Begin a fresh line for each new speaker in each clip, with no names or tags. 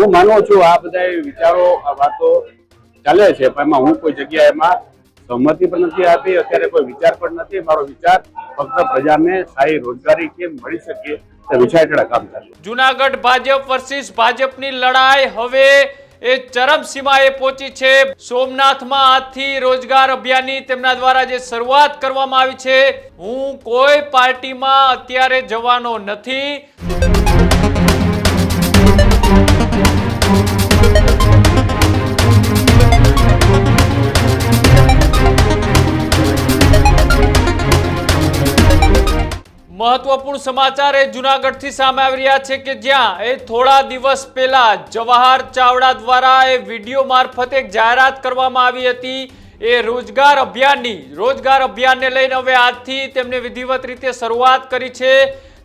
હું માનું છું આ બધા વિચારો, આ વાતો ચાલે છે, પણ એમાં હું કોઈ જગ્યાએ એમાં સહમતિ પણ નથી આપી, અત્યારે કોઈ વિચાર પણ નથી. મારો વિચાર ફક્ત પ્રજાને સારી રોજગારી કેમ મળી શકે તે વિચાર હેઠળ કામ ચાલે
જુનાગઢ ભાજપ વર્સિસ ભાજપની લડાઈ હવે એ ચરમસીમાએ પહોંચી છે. સોમનાથમાં આજથી રોજગાર અભિયાનની તેમના દ્વારા જે શરૂઆત કરવામાં આવી છે. હું કોઈ પાર્ટીમાં અત્યારે જવાનો નથી. મહત્વપૂર્ણ સમાચાર એ જુનાગઢથી સામે આવી રહ્યા છે કે જ્યાં એ થોડા દિવસ પહેલા જવાહર ચાવડા દ્વારા એ વીડિયો મારફતે એક જાહેરાત કરવામાં આવી હતી. એ રોજગાર અભિયાનની, રોજગાર અભિયાનને લઈને હવે આજથી તેમને વિધિવત રીતે શરૂઆત કરી છે.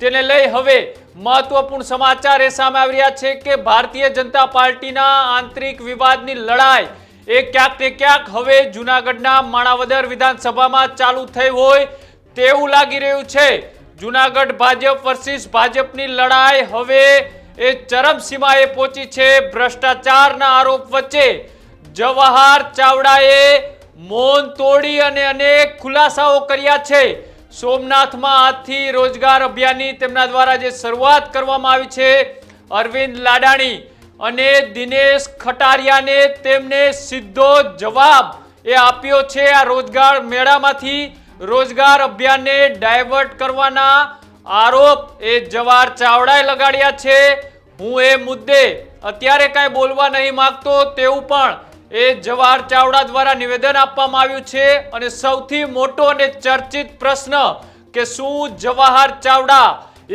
તેને લઈ હવે મહત્વપૂર્ણ સમાચાર એ સામે આવી રહ્યા છે કે ભારતીય જનતા પાર્ટીના આંતરિક વિવાદની લડાઈ એ ક્યાંક ને ક્યાંક હવે જુનાગઢના માણાવદર વિધાનસભામાં ચાલુ થઈ હોય તેવું લાગી રહ્યું છે. જુનાગઢ ભાજપ વર્સિસ ભાજપની લડાઈ હવે એ ચરમસીમાએ પહોંચી છે. ભ્રષ્ટાચારના આરોપ વચ્ચે જવાહર ચાવડાએ મૌન તોડી અને અનેક ખુલાસાઓ કર્યા છે. સોમનાથમાં આજથી રોજગાર અભિયાનની તેમના દ્વારા જે શરૂઆત કરવામાં આવી છે, અરવિંદ લાડાણી અને દિનેશ ખટારિયાને તેમને સીધો જવાબ એ આપ્યો છે. આ રોજગાર મેળામાંથી રોજગાર અભિયાનને ડાયવર્ટ કરવાના આરોપ એ જવાહર ચાવડાએ લગાડ્યા છે. હું એ મુદ્દે અત્યારે કાંઈ બોલવા નહીં માંગતો તેવું પણ એ જવાહર ચાવડા દ્વારા નિવેદન આપવામાં આવ્યું છે અને સૌથી મોટો અને ચર્ચિત પ્રશ્ન કે શું જવાહર ચાવડા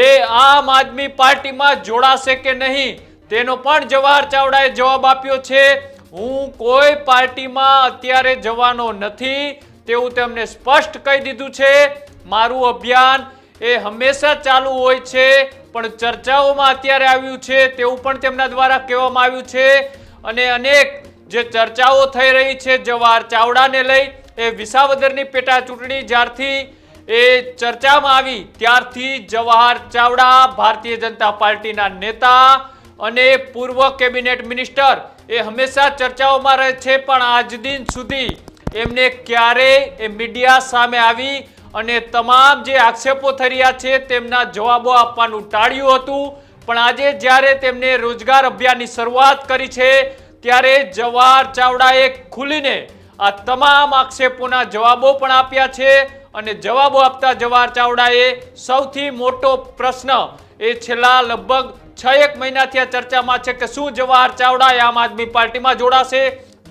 એ આમ આદમી પાર્ટીમાં જોડાશે કે નહીં તેનો પણ જવાહર ચાવડાએ જવાબ આપ્યો છે. હું કોઈ પાર્ટીમાં અત્યારે જવાનો નથી. તેવું તેમને સ્પષ્ટ કહી દીધું છે, મારું અભિયાન એ હંમેશા ચાલુ હોય છે, પણ ચર્ચાઓમાં અત્યારે આવ્યું છે તેવું પણ તેમના દ્વારા કહેવામાં આવ્યું છે અને અનેક જે ચર્ચાઓ થઈ રહી છે જવાહર ચાવડાને લઈ, એ વિસાવદરની પેટા ચૂંટણી જ્યારથી એ ચર્ચામાં આવી, ત્યારથી જવાહર ચાવડા, ભારતીય જનતા પાર્ટીના નેતા અને પૂર્વ કેબિનેટ મિનિસ્ટર એ હંમેશા ચર્ચાઓમાં રહે છે, પણ આજ દિન સુધી એમને ક્યારેય એ મીડિયા સામે આવી અને તમામ જે આક્ષેપો થઈ રહ્યા છે તેમના જવાબો આપવાનું ટાળ્યું હતું. પણ આજે જ્યારે તેમને રોજગાર અભિયાનની શરૂઆત કરી છે, ત્યારે જવાહર ચાવડાએ ખુલીને આ તમામ આક્ષેપોના જવાબો પણ આપ્યા છે અને જવાબો આપતા જવાહર ચાવડાએ સૌથી મોટો પ્રશ્ન એ છેલ્લા લગભગ છ એક મહિનાથી આ ચર્ચામાં છે કે શું જવાહર ચાવડા આમ આદમી પાર્ટીમાં જોડાશે?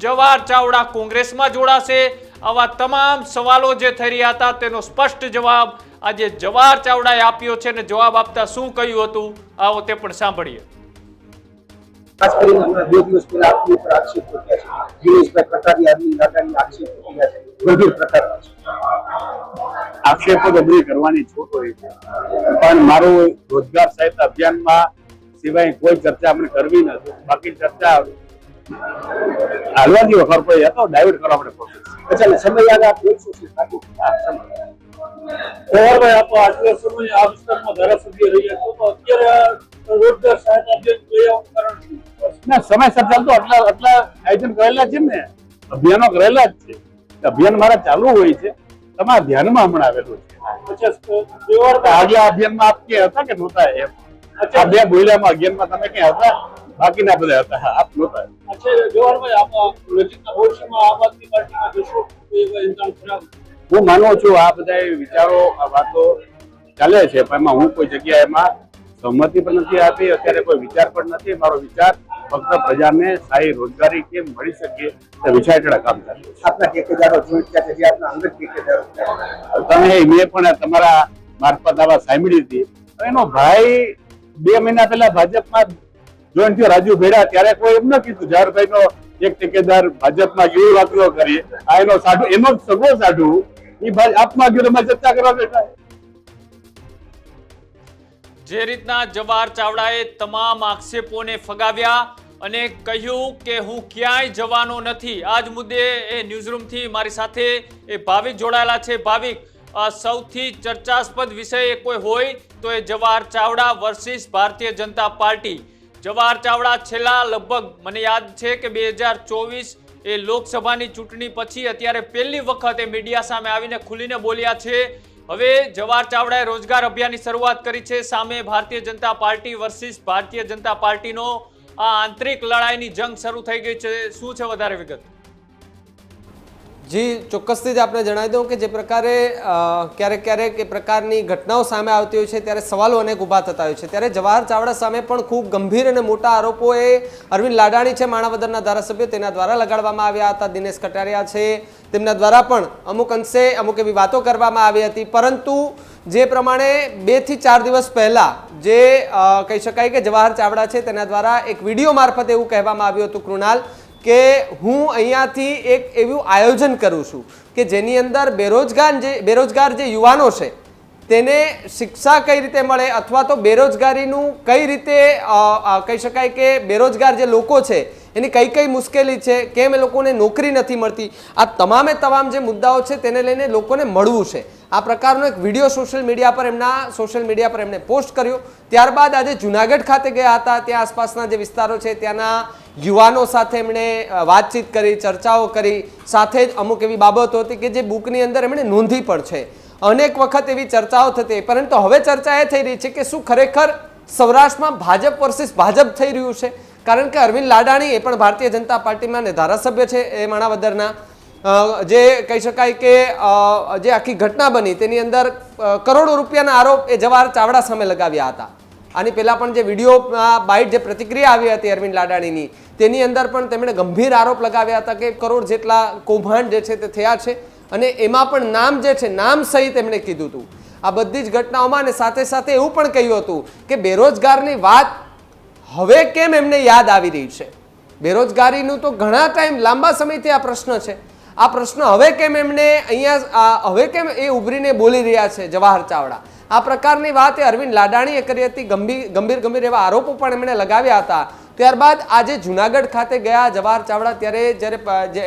જવાહર ચાવડા કોંગ્રેસમાં જોડાશે. આવા તમામ સવાલો જે થઈ રહ્યા હતા તેનો સ્પષ્ટ જવાબ આજે જવાહર ચાવડાએ આપ્યો છે અને જવાબ આપતા શું કહ્યું હતું આવો તે પણ સાંભળીએ.
ખાસ કરીને હમણાં બે દિવસ પહેલા આપની ઉપર આક્ષેપો થયા છે. દિનેશભાઈ કટારી આદમી નાગાની આક્ષેપો થયા છે. ગંભીર પ્રકારના છે.
આક્ષેપો તો કરવાની છૂટ હોય છે. પણ મારું રોજગાર સહિત અભિયાનમાં સિવાય કોઈ ચર્ચા આપણે કરવી નથી. બાકી ચર્ચા હાલવાથી વખર પડે તો ડાયવર્ટ કરવા આપણે પ્રોસેસ
અચ્છા એટલે સમય યાદ આપ એકસો છે? સાચું
આપો આટલો સમય આ વિસ્તારમાં ધારાસભ્ય રહ્યા છો તો અત્યારે રોજગાર સહાયતા અભિયાન આવવાનું કારણ
ના સમયસર ચાલતો આટલા આટલા આયોજન કરેલા છે ને અભિયાનો કરેલા જ છે. અભિયાન મારા ચાલુ હોય છે. તમારા ધ્યાનમાં હમણાં આવેલું છે.
અચ્છા દેવાળભાઈ.
આજે આ અભિયાનમાં આપ ક્યાં હતા કે નહોતા એમ? આ બે બોલ્યામાં અભિયાનમાં તમે ક્યાં હતા? બાકીના બધા હતા. આપ નહોતા. હું માનું છું આ બધા વિચારો આ વાતો ચાલે છે પણ એમાં હું કોઈ જગ્યાએ એમાં સંમતિ પણ નથી આપી અત્યારે કોઈ વિચાર પણ નથી. મારો વિચાર ફક્ત પ્રજાને સારી રોજગારી કેમ મળી શકે તે વિચાર હેઠળ કામ કરે
આપના ઠેકેદારો થયા છે જે આપના અંગત ઠેકેદારો
તમે મેં પણ તમારા મારફત આવા સાંભળી હતી. એનો ભાઈ બે મહિના પહેલા ભાજપમાં જોઈન થયો રાજુ ભેડા, ત્યારે કોઈ એમ ન કીધું ઝારભાઈ નો એક ટેકેદાર ભાજપમાં ગયો વાત કરીએ આ એનો સાઢુ એનો જ સગો સાઢુ એ ભાઈ આપમાં ગયો એમાં ચર્ચા કરવા બેઠા.
જે રીતના જવાહર ચાવડાએ તમામ આક્ષેપોને ફગાવ્યા અને કહ્યું કે હું ક્યાંય જવાનો નથી. આ જ મુદ્દે એ ન્યૂઝરૂમથી મારી સાથે એ ભાવિક જોડાયેલા છે. ભાવિક સૌથી ચર્ચાસ્પદ વિષય કોઈ હોય તો એ જવાહર ચાવડા વર્સિસ ભારતીય જનતા પાર્ટી. જવાહર ચાવડા છેલ્લા લગભગ, મને યાદ છે કે બે હજાર ચોવીસ એ લોકસભાની ચૂંટણી પછી અત્યારે પહેલી વખત એ મીડિયા સામે આવીને ખુલીને બોલ્યા છે. હવે જવાહર ચાવડાએ રોજગાર અભિયાનની શરૂઆત કરી છે. સામે ભારતીય જનતા પાર્ટી વર્સિસ ભારતીય જનતા પાર્ટીનો આ આંતરિક લડાઈની જંગ શરૂ થઈ ગઈ છે. શું છે વધારે વિગત?
જી, ચોક્કસથી જ આપણે જણાવી દઉં કે જે પ્રકારે ક્યારેક ક્યારેક એ પ્રકારની ઘટનાઓ સામે આવતી હોય છે, ત્યારે સવાલો અનેક ઊભા થતા હોય છે. ત્યારે જવાહર ચાવડા સામે પણ ખૂબ ગંભીર અને મોટા આરોપો એ અરવિંદ લાડાણી છે, માણાવદરના ધારાસભ્ય, તેના દ્વારા લગાડવામાં આવ્યા હતા. દિનેશ કટારિયા છે, તેમના દ્વારા પણ અમુક અંશે અમુક એવી વાતો કરવામાં આવી હતી. પરંતુ જે પ્રમાણે બેથી ચાર દિવસ પહેલા જે કહી શકાય કે જવાહર ચાવડા છે, તેના દ્વારા એક વીડિયો મારફતે એવું કહેવામાં આવ્યું હતું કૃણાલ કે હું અહીંયાથી એક એવું આયોજન કરું છું કે જેની અંદર બેરોજગાર જે બેરોજગાર જે યુવાનો છે, તેને શિક્ષા કઈ રીતે મળે અથવા તો બેરોજગારીનું કઈ રીતે કહી શકાય કે બેરોજગાર જે લોકો છે, એની કઈ કઈ મુશ્કેલી છે, કેમ એ લોકોને નોકરી નથી મળતી, આ તમામે તમામ જે મુદ્દાઓ છે, તેને લઈને લોકોને મળવું છે. આ પ્રકારનો એક વીડિયો સોશિયલ મીડિયા પર એમના સોશિયલ મીડિયા પર એમણે પોસ્ટ કર્યો. ત્યારબાદ આજે જુનાગઢ ખાતે ગયા હતા. ત્યાં આસપાસના જે વિસ્તારો છે, ત્યાંના યુવાનો સાથે એમણે વાતચીત કરી, ચર્ચાઓ કરી. સાથે જ અમુક એવી બાબતો હતી કે જે બુકની અંદર એમણે નોંધી પણ છે. અનેક વખત એવી ચર્ચાઓ થતી પરંતુ હવે ચર્ચા એ થઈ રહી છે કે શું ખરેખર સૌરાષ્ટ્રમાં ભાજપ વર્સિસ ભાજપ થઈ રહ્યું છે? કારણ કે અરવિંદ લાડાણી એ પણ ભારતીય જનતા પાર્ટીમાં ને ધારાસભ્ય છે, એ માણાવદરના જે કહી શકાય કે જે આખી ઘટના બની, તેની અંદર કરોડો રૂપિયાના આરોપ એ જવાહર ચાવડા સામે લગાવ્યા હતા. આની પહેલાં પણ જે વીડિયો બાઇટ જે પ્રતિક્રિયા આવી હતી અરવિંદ લાડાણીની, તેની અંદર પણ તેમણે ગંભીર આરોપ લગાવ્યા હતા કે કરોડ જેટલા કૌભાંડ જે છે તે થયા છે અને એમાં પણ નામ જે છે, નામ સહિત એમણે કીધું હતું. આ બધી જ ઘટનાઓમાં અને સાથે સાથે એવું પણ કહ્યું હતું કે બેરોજગારની વાત હવે કેમ એમને યાદ આવી રહી છે? બેરોજગારીનું તો ઘણા ટાઈમ લાંબા સમયથી આ પ્રશ્ન છે. આ પ્રશ્ન હવે કેમ એમને અહીંયા હવે કેમ એ ઉભરીને બોલી રહ્યા છે જવાહર ચાવડા? આ પ્રકારની વાત એ અરવિંદ લાડાણીએ કરી હતી. ગંભીર ગંભીર ગંભીર એવા આરોપો પણ એમણે લગાવ્યા હતા. ત્યારબાદ આજે જુનાગઢ ખાતે ગયા જવાહર ચાવડા ત્યારે જ્યારે જે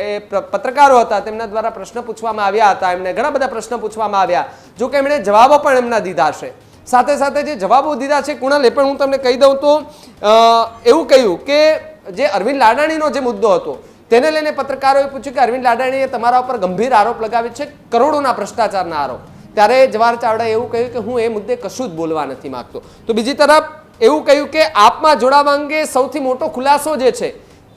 પત્રકારો હતા તેમના દ્વારા પ્રશ્ન પૂછવામાં આવ્યા હતા. એમને ઘણા બધા પ્રશ્ન પૂછવામાં આવ્યા. જો કે એમણે જવાબો પણ એમના દીધા છે. સાથે સાથે જે જવાબો દીધા છે કુણાલ એ પણ હું તમને કહી દઉં તો એવું કહ્યું કે જે અરવિંદ લાડાણીનો જે મુદ્દો હતો તેને લઈને પત્રકારોએ પૂછ્યું કે અરવિંદ લાડાણીએ તમારા ઉપર ગંભીર આરોપ લગાવ્યો છે, કરોડોના ભ્રષ્ટાચારના આરોપ. ત્યારે જવાહર ચાવડાએ એવું કહ્યું કે હું એ મુદ્દે કશું જ બોલવા નથી માંગતો. તો બીજી તરફ એવું કહ્યું કે આપમાં જોડાવા અંગે સૌથી મોટો ખુલાસો જે છે,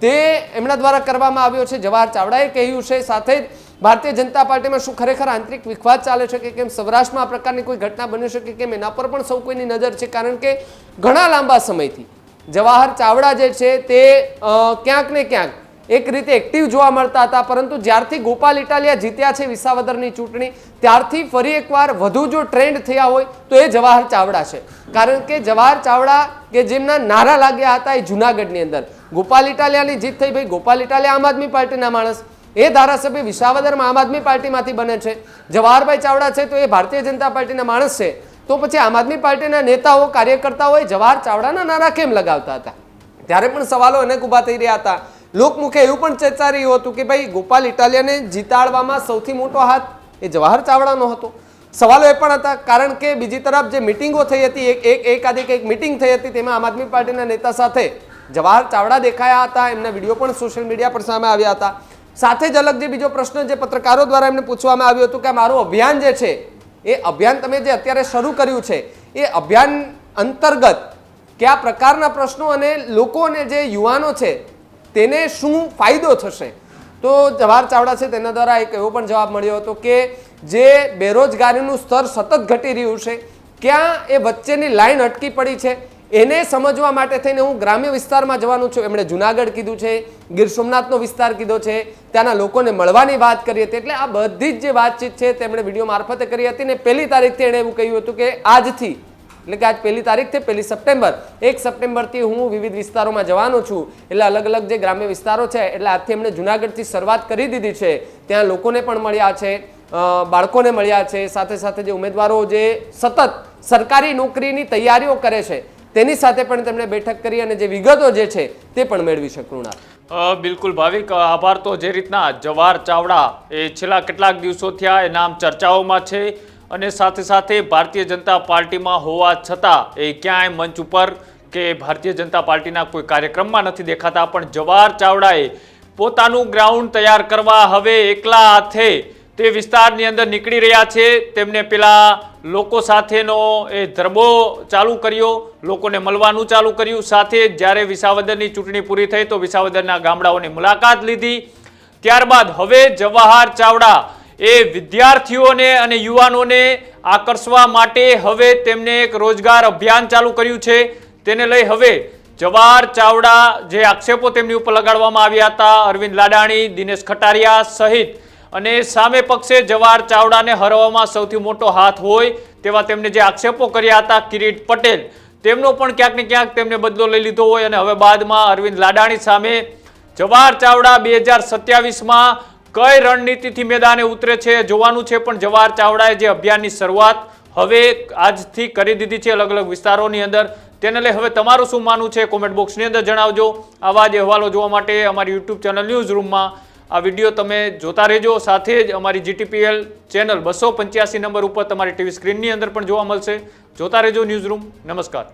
તે એમના દ્વારા કરવામાં આવ્યો છે. જવાહર ચાવડાએ કહ્યું છે, સાથે જ ભારતીય જનતા પાર્ટીમાં શું ખરેખર આંતરિક વિખવાદ ચાલે છે કે કેમ, સૌરાષ્ટ્રમાં આ પ્રકારની કોઈ ઘટના બની શકે કેમ, એના પર પણ સૌ કોઈની નજર છે? કારણ કે ઘણા લાંબા સમયથી જવાહર ચાવડા જે છે, તે ક્યાંક ને ક્યાંક એક રીતે એક્ટિવ જોવા મળતા હતા, પરંતુ જ્યારથી ગોપાલ ઇટાલિયા જીત્યા છે વિસાવદરની ચૂંટણી, ત્યારથી ફરી એકવાર વધુ જો ટ્રેન્ડ થયા હોય, તો એ જવાહર ચાવડા છે. કારણ કે જવાહર ચાવડા કે જેમના નારા લાગ્યા હતા એ જુનાગઢની અંદર. ગોપાલ ઇટાલિયાની જીત થઈ ભાઈ, ગોપાલ ઇટાલિયા આમ આદમી પાર્ટીના માણસ. એ ધારાસભ્ય વિસાવદરમાં આમ આદમી પાર્ટીમાંથી બને છે. જવાહરભાઈ ચાવડા છે તો એ ભારતીય જનતા પાર્ટીના માણસ છે. તો પછી આમ આદમી પાર્ટીના નેતાઓ કાર્યકર્તાઓએ જવાહર ચાવડાના નારા કેમ લગાવતા હતા? ત્યારે પણ સવાલો અનેક ઊભા થઈ રહ્યા હતા. લોકમુખે એવું પણ ચર્ચા રહ્યું હતું કે ભાઈ, ગોપાલ ઇટાલિયાને જીતાડવામાં સૌથી મોટો હાથ એ જવાહર ચાવડાનો હતો. સવાલો એ પણ હતા, કારણ કે બીજી તરફ જે મિટિંગો થઈ હતી, એક એક એકાધિક એક મિટિંગ થઈ હતી, તેમાં આમ આદમી પાર્ટીના નેતા સાથે જવાહર ચાવડા દેખાયા હતા, એમના વીડિયો પણ સોશિયલ મીડિયા પર સામે આવ્યા હતા. સાથે જ અલગ જે બીજો પ્રશ્ન જે પત્રકારો દ્વારા એમને પૂછવામાં આવ્યું હતું કે મારું અભિયાન જે છે, એ અભિયાન તમે જે અત્યારે શરૂ કર્યું છે, એ અભિયાન અંતર્ગત કયા પ્રકારના પ્રશ્નો અને લોકોને જે યુવાનો છે તેને શું ફાયદો થશે? તો જવાહર ચાવડા છે તેના દ્વારા એક એવો પણ જવાબ મળ્યો હતો કે જે બેરોજગારીનું સ્તર સતત ઘટી રહ્યું છે, ક્યાં એ વચ્ચેની લાઈન અટકી પડી છે, એને સમજવા માટે થઈને હું ગ્રામ્ય વિસ્તારમાં જવાનું છું. એમણે જુનાગઢ કીધું છે, ગીર સોમનાથનો વિસ્તાર કીધો છે, ત્યાંના લોકોને મળવાની વાત કરી હતી. એટલે આ બધી જ જે વાતચીત છે, તેમણે વીડિયો મારફતે કરી હતી ને પહેલી તારીખથી એણે એવું કહ્યું હતું કે આજથી એટલે કે આજ પહેલી તારીખ છે, પહેલી સપ્ટેમ્બર. એક સપ્ટેમ્બરથી હું વિવિધ વિસ્તારોમાં જવાનો છું. એટલે અલગ અલગ જે ગ્રામ્ય વિસ્તારો છે, એટલે આજથી એમણે જુનાગઢથી શરૂઆત કરી દીધી છે. ત્યાં લોકોને પણ મળ્યા છે બાળકોને મળ્યા છે. સાથે સાથે જે ઉમેદવારો જે સતત સરકારી નોકરીની તૈયારીઓ કરે છે, તેની સાથે પણ તેમણે બેઠક કરી અને જે વિગતો જે છે, તે પણ મેળવી છે, કૃણાલ.
બિલકુલ ભાવિક, આભાર તો જે રીતના જવાહર ચાવડા એ છેલ્લા કેટલાક દિવસો થયા એ નામ ચર્ચાઓમાં છે. અને સાથે સાથે ભારતીય જનતા પાર્ટીમાં હોવા છતાં એ ક્યાંય મંચ ઉપર કે ભારતીય જનતા પાર્ટીના કોઈ કાર્યક્રમમાં નથી દેખાતા. પણ જવાહર ચાવડાએ પોતાનું ગ્રાઉન્ડ તૈયાર કરવા હવે એકલા હાથે તે વિસ્તારની અંદર નીકળી રહ્યા છે. તેમને પેલા લોકો સાથેનો એ ધરબો ચાલુ કર્યો, લોકોને મળવાનું ચાલુ કર્યું. સાથે જ્યારે વિસાવદરની ચૂંટણી પૂરી થઈ તો વિસાવદરના ગામડાઓની મુલાકાત લીધી. ત્યારબાદ હવે જવાહર ચાવડા એ વિદ્યાર્થીઓને અને યુવાનોને આકર્ષવા માટે હવે તેમને એક રોજગાર અભિયાન ચાલુ કર્યું છે. તેને લઈ હવે જવાહર ચાવડા જે આક્ષેપો તેમની ઉપર લગાડવામાં આવ્યા હતા, અરવિંદ લાડાણી, દિનેશ ખટારિયા સહિત અને સામે પક્ષે જવાહર ચાવડાને હરવામાં સૌથી મોટો હાથ હોય તેવા તેમને જે આક્ષેપો કર્યા હતા કિરીટ પટેલ, તેમનો પણ ક્યાંક ને ક્યાંક તેમને બદલો લઈ લીધો હોય અને હવે બાદમાં અરવિંદ લાડાણી સામે જવાહર ચાવડા બે હજાર સત્યાવીસમાં કઈ રણનીતિથી મેદાને ઉતરે છે જોવાનું છે, પણ જવાહર ચાવડાએ જે અભિયાનની શરૂઆત હવે આજથી કરી દીધી છે અલગ અલગ વિસ્તારોની અંદર. તેને લઈ હવે તમારું શું માનવું છે? કોમેન્ટ બોક્સની અંદર જણાવજો. આવા જ અહેવાલો જોવા માટે અમારી યુટ્યુબ ચેનલ ન્યૂઝ રૂમમાં આ વીડિયો તમે જોતા રહેજો. સાથે જ અમારી જીટીપીએલ ચેનલ બસો પંચ્યાસી નંબર ઉપર તમારી ટીવી સ્ક્રીનની અંદર પણ જોવા મળશે. જોતા રહેજો ન્યૂઝ રૂમ નમસ્કાર.